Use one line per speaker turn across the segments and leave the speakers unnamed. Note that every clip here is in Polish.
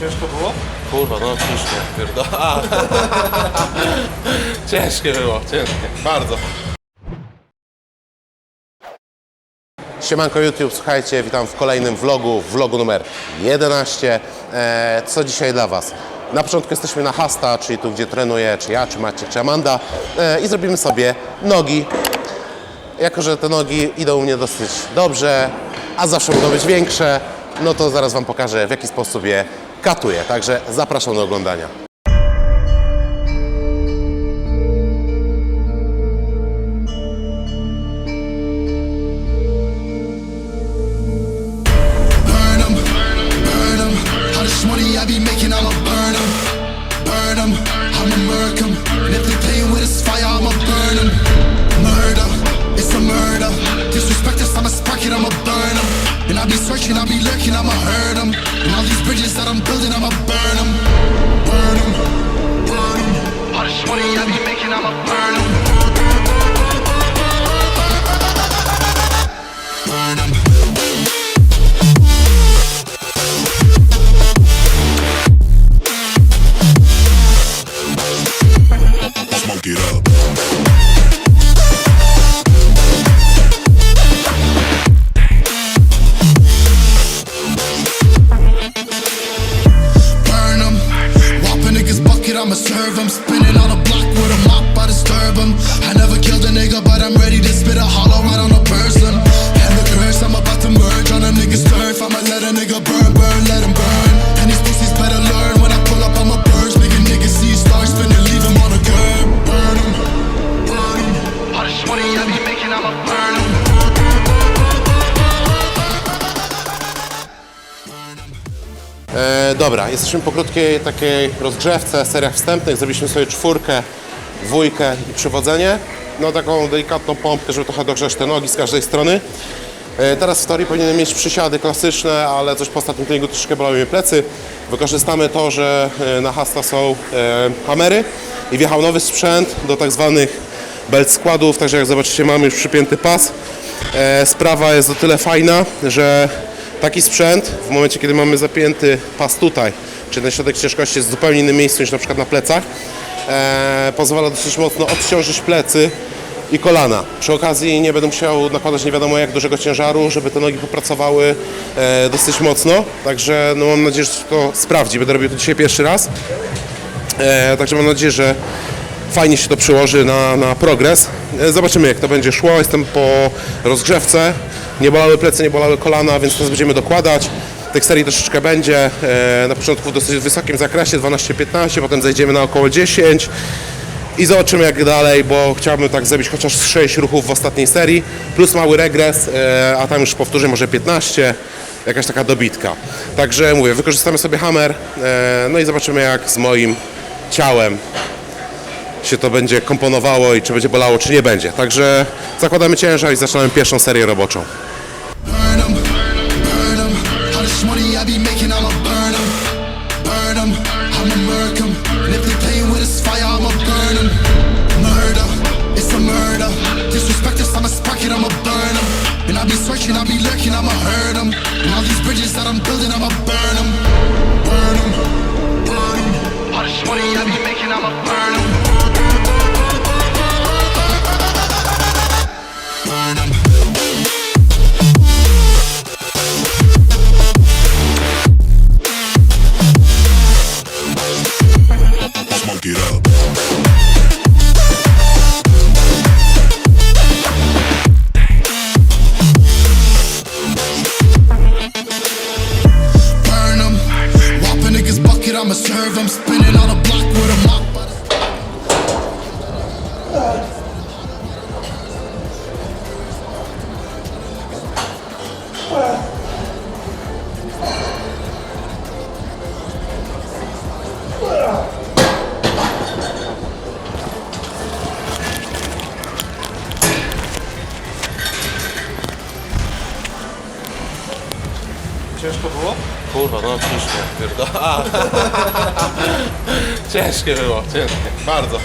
Ciężko było?
Kurwa, no ciężkie, pierdoła. ciężkie było, ciężkie, bardzo. Siemanko YouTube, słuchajcie, witam w kolejnym vlogu, vlogu numer 11. E, co dzisiaj dla Was? Na początku jesteśmy na Hasta, czyli tu, gdzie trenuję, czy ja, czy Maciek, czy Amanda e, i zrobimy sobie nogi. Jako, że te nogi idą u mnie dosyć dobrze, a zawsze mogą być większe, no to zaraz Wam pokażę, w jaki sposób je katuję. Także zapraszam do oglądania.
I'ma burn 'em, burn 'em. I'ma murk 'em. And if they playing with this fire, I'ma burn 'em. Murder, it's a murder. Disrespect us, I'ma spark it, I'ma burn 'em. And I be searching, I be lurking, I'ma hurt 'em. And all these bridges that I'm building, I'ma burn 'em, burn 'em, burn 'em. All this money I be making, I'ma burn 'em.
Jesteśmy po krótkiej takiej rozgrzewce, seriach wstępnych. Zrobiliśmy sobie czwórkę, dwójkę i przywodzenie. No taką delikatną pompkę, żeby trochę dogrzać te nogi z każdej strony. E, teraz w teorii powinienem mieć przysiady klasyczne, ale coś po ostatnim treningu troszkę bolały mnie plecy. Wykorzystamy to, że e, na Hasta są e, kamery i wjechał nowy sprzęt do tak zwanych belt składów, także jak zobaczycie mamy już przypięty pas. Sprawa jest o tyle fajna, że taki sprzęt w momencie kiedy mamy zapięty pas tutaj, czy ten środek ciężkości jest w zupełnie innym miejscu niż na przykład na plecach, e, pozwala dosyć mocno odciążyć plecy i kolana. Przy okazji nie będę musiał nakładać nie wiadomo jak dużego ciężaru, żeby te nogi popracowały e, dosyć mocno, także no, mam nadzieję, że to sprawdzi. Będę robił to dzisiaj pierwszy raz. E, także mam nadzieję, że fajnie się to przełoży na, na progres. E, zobaczymy jak to będzie szło. Jestem po rozgrzewce. Nie bolały plecy, nie bolały kolana, więc teraz będziemy dokładać. Tych serii troszeczkę będzie. E, na początku w dosyć wysokim zakresie 12-15, potem zejdziemy na około 10 i zobaczymy jak dalej, bo chciałbym tak zrobić chociaż 6 ruchów w ostatniej serii, plus mały regres, e, a tam już powtórzę może 15, jakaś taka dobitka. Także mówię, wykorzystamy sobie hammer, no i zobaczymy jak z moim ciałem się to będzie komponowało i czy będzie bolało, czy nie będzie. Także zakładamy ciężar i zaczynamy pierwszą serię roboczą. Kurwa, no ciężkie, pierdoła. ciężkie było, ciężkie, bardzo.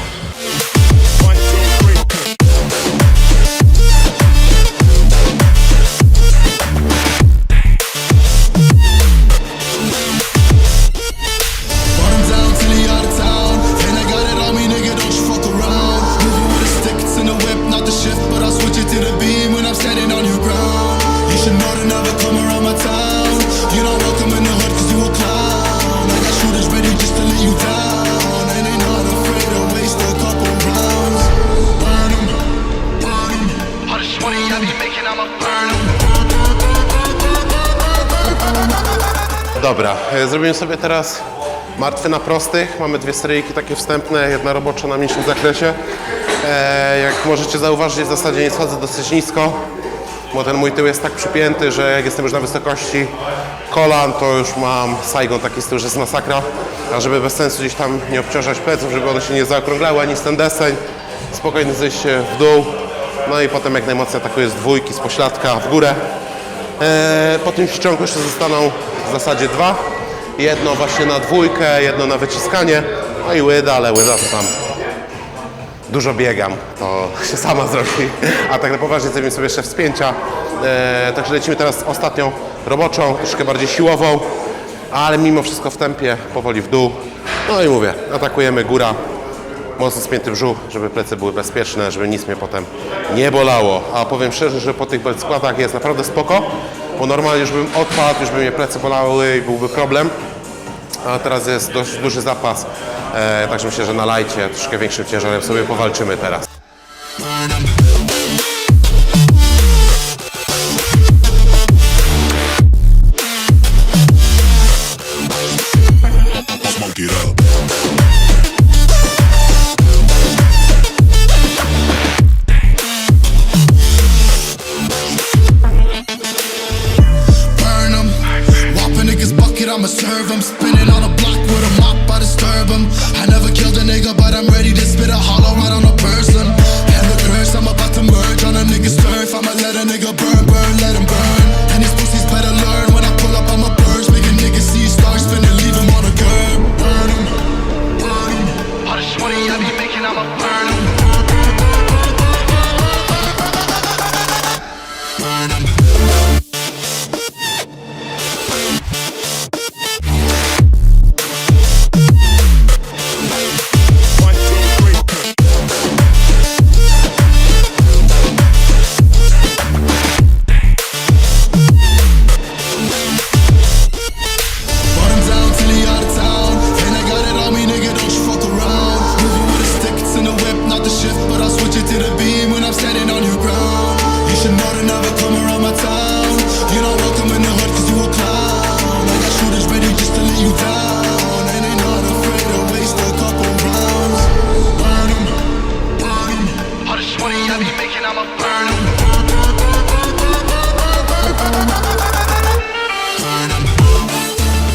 Dobra, e, zrobimy sobie teraz martwy na prostych. Mamy dwie seryjki takie wstępne, jedna robocza na mniejszym zakresie. E, jak możecie zauważyć, w zasadzie nie schodzę dosyć nisko, bo ten mój tył jest tak przypięty, że jak jestem już na wysokości kolan, to już mam Saigon taki z tyłu, że jest masakra. A żeby bez sensu gdzieś tam nie obciążać pleców, żeby one się nie zaokrąglały, ani ten deseń, spokojnie zejść w dół, no i potem jak najmocniej atakuję z dwójki, z pośladka w górę. E, po tym ściągu jeszcze zostaną w zasadzie dwa. Jedno właśnie na dwójkę, jedno na wyciskanie. No i łyda, ale łyda to tam dużo biegam, to się sama zrobi. A tak na poważnie zrobimy sobie jeszcze wspięcia. E, także lecimy teraz ostatnią roboczą, troszkę bardziej siłową, ale mimo wszystko w tempie, powoli w dół. No i mówię, atakujemy góra, mocno spięty brzuch, żeby plecy były bezpieczne, żeby nic mnie potem nie bolało. A powiem szczerze, że po tych składach jest naprawdę spoko, bo normalnie już bym odpadł, już by mnie plecy bolały i byłby problem. A teraz jest dość duży zapas, e, także myślę, że na lajcie troszkę większym ciężarem sobie powalczymy teraz.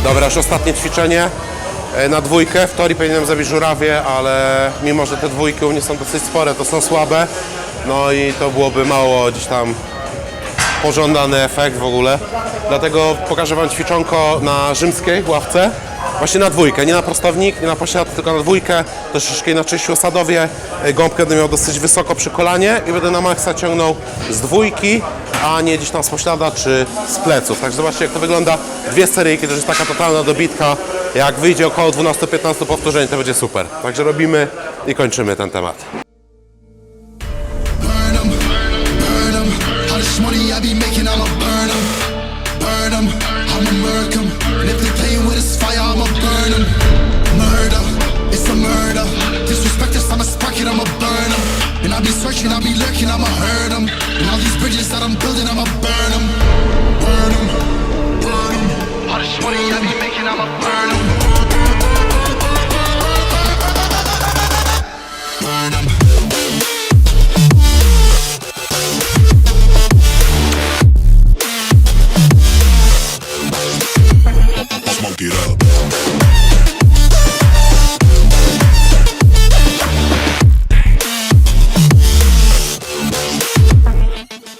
Dobra, już ostatnie ćwiczenie e, na dwójkę. W teorii powinienem zrobić żurawie, ale mimo, że te dwójki u mnie są dosyć spore, to są słabe. No i to byłoby mało gdzieś tam pożądany efekt w ogóle. Dlatego pokażę Wam ćwiczonko na rzymskiej ławce. Właśnie na dwójkę, nie na prostownik, nie na posiad, tylko na dwójkę. Troszeczkę inaczej sił osadowie. Gąbkę będę miał dosyć wysoko przy kolanie i będę na maksa ciągnął z dwójki, a nie gdzieś tam z poślada czy z pleców. Także zobaczcie jak to wygląda. Dwie seryjki, to jest taka totalna dobitka. Jak wyjdzie około 12-15 powtórzeń, to będzie super. Także robimy i kończymy ten temat.
Disrespect I'ma burn 'em. And I be searching, I be lurking, I'ma. And all these bridges that I'm building, I'ma burn 'em, burn 'em, burn 'em. All this money I be making, I'ma burn 'em.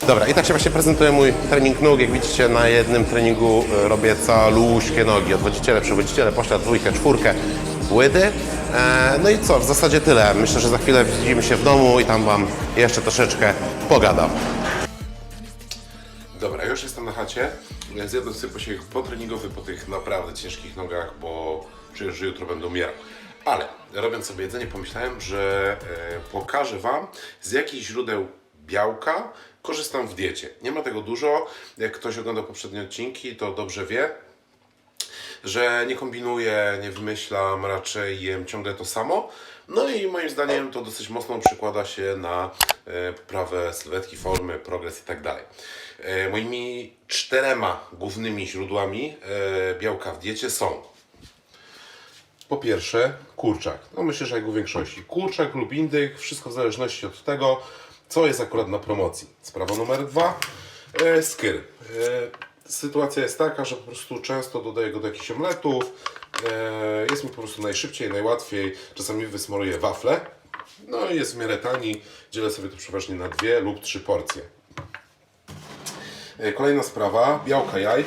Dobra, i tak się właśnie prezentuje mój trening nóg. Jak widzicie, na jednym treningu e, robię caluśkie nogi. Odwodziciele, przewodziciele, poślad, dwójkę, czwórkę, łydy. E, no i co, w zasadzie tyle. Myślę, że za chwilę widzimy się w domu i tam Wam jeszcze troszeczkę pogadam.
Dobra, już jestem na chacie. Zjadłem sobie posiłek potreningowy po tych naprawdę ciężkich nogach, bo czuję, że jutro będę umierał. Ale robiąc sobie jedzenie, pomyślałem, że e, pokażę Wam z jakich źródeł białka korzystam w diecie. Nie ma tego dużo. Jak ktoś ogląda poprzednie odcinki, to dobrze wie, że nie kombinuję, nie wymyślam, raczej jem ciągle to samo. No i moim zdaniem to dosyć mocno przekłada się na e, poprawę sylwetki, formy, progres i tak dalej.
E, moimi czterema głównymi źródłami e, białka w diecie są po pierwsze, kurczak. No myślę, że jak u większości. Kurczak lub indyk, wszystko w zależności od tego, co jest akurat na promocji. Sprawa numer dwa, e, skyr. E, sytuacja jest taka, że po prostu często dodaję go do jakichś omletów. E, jest mi po prostu najszybciej, najłatwiej. Czasami wysmaruję wafle. No i jest w miarę tani. Dzielę sobie to przeważnie na dwie lub trzy porcje. E, Kolejna sprawa, białka jaj.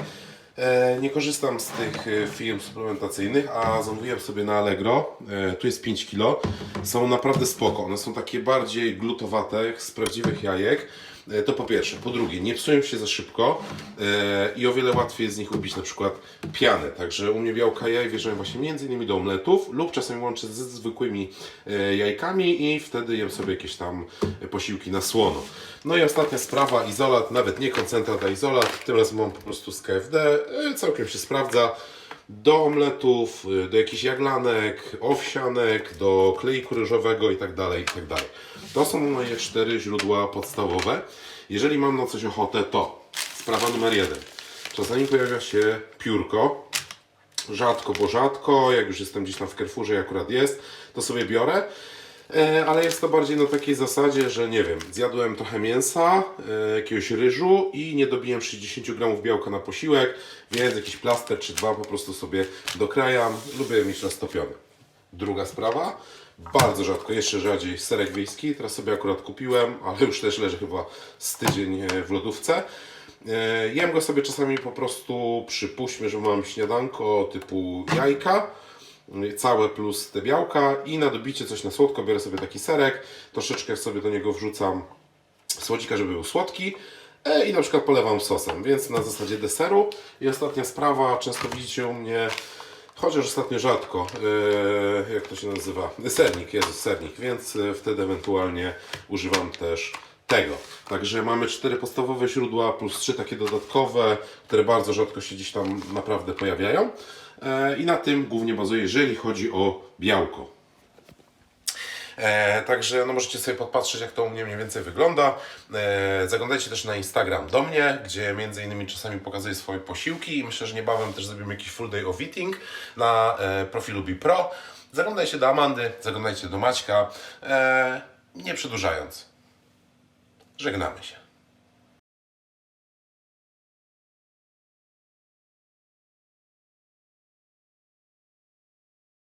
E, Nie korzystam z tych e, firm suplementacyjnych, a zamówiłem sobie na Allegro. E, Tu jest 5 kg. Są naprawdę spoko. One są takie bardziej glutowate z prawdziwych jajek. E, To po pierwsze. Po drugie, nie psują się za szybko e, i o wiele łatwiej jest z nich ubić na przykład pianę. Także u mnie białka jaj wjeżdżają właśnie między innymi do omletów lub czasem łączę ze zwykłymi e, jajkami i wtedy jem sobie jakieś tam posiłki na słono. No i ostatnia sprawa, izolat, nawet nie koncentrat, a izolat. Tym razem mam po prostu z KFD. Całkiem się sprawdza. Do omletów, y, do jakichś jaglanek, owsianek, do kleiku ryżowego i tak dalej, i tak. To są moje cztery źródła podstawowe. Jeżeli mam na coś ochotę, to sprawa numer jeden. Czasami pojawia się piórko, rzadko, bo rzadko, jak już jestem gdzieś tam w Carrefourze i akurat jest, to sobie biorę. E, Ale jest to bardziej na takiej zasadzie, że nie wiem, zjadłem trochę mięsa, e, jakiegoś ryżu i nie dobiłem 60 gramów białka na posiłek, więc jakiś plaster czy dwa po prostu sobie dokrajam. Lubię mieć roztopiony. Druga sprawa, bardzo rzadko, jeszcze rzadziej serek wiejski, teraz sobie akurat kupiłem, ale już też leży chyba z tydzień e, w lodówce. Jem go sobie czasami po prostu, przypuśćmy, że mam śniadanko typu jajka, całe plus te białka i na dobicie coś na słodko biorę sobie taki serek, troszeczkę sobie do niego wrzucam słodzika, żeby był słodki e, i na przykład polewam sosem, więc na zasadzie deseru. I ostatnia sprawa, często widzicie u mnie, chociaż ostatnio rzadko, e, jak to się nazywa, sernik, Jezus, sernik, więc e, wtedy ewentualnie używam też tego. Także mamy cztery podstawowe źródła plus trzy takie dodatkowe, które bardzo rzadko się gdzieś tam naprawdę pojawiają. E, I na tym głównie bazuję, jeżeli chodzi o białko. E, także no możecie sobie podpatrzeć, jak to u mnie mniej więcej wygląda. E, zaglądajcie też na Instagram do mnie, gdzie między innymi czasami pokazuję swoje posiłki i myślę, że niebawem też zrobimy jakiś full day of eating na e, profilu BiPro. Zaglądajcie do Amandy, zaglądajcie do Maćka. E, nie przedłużając, żegnamy się.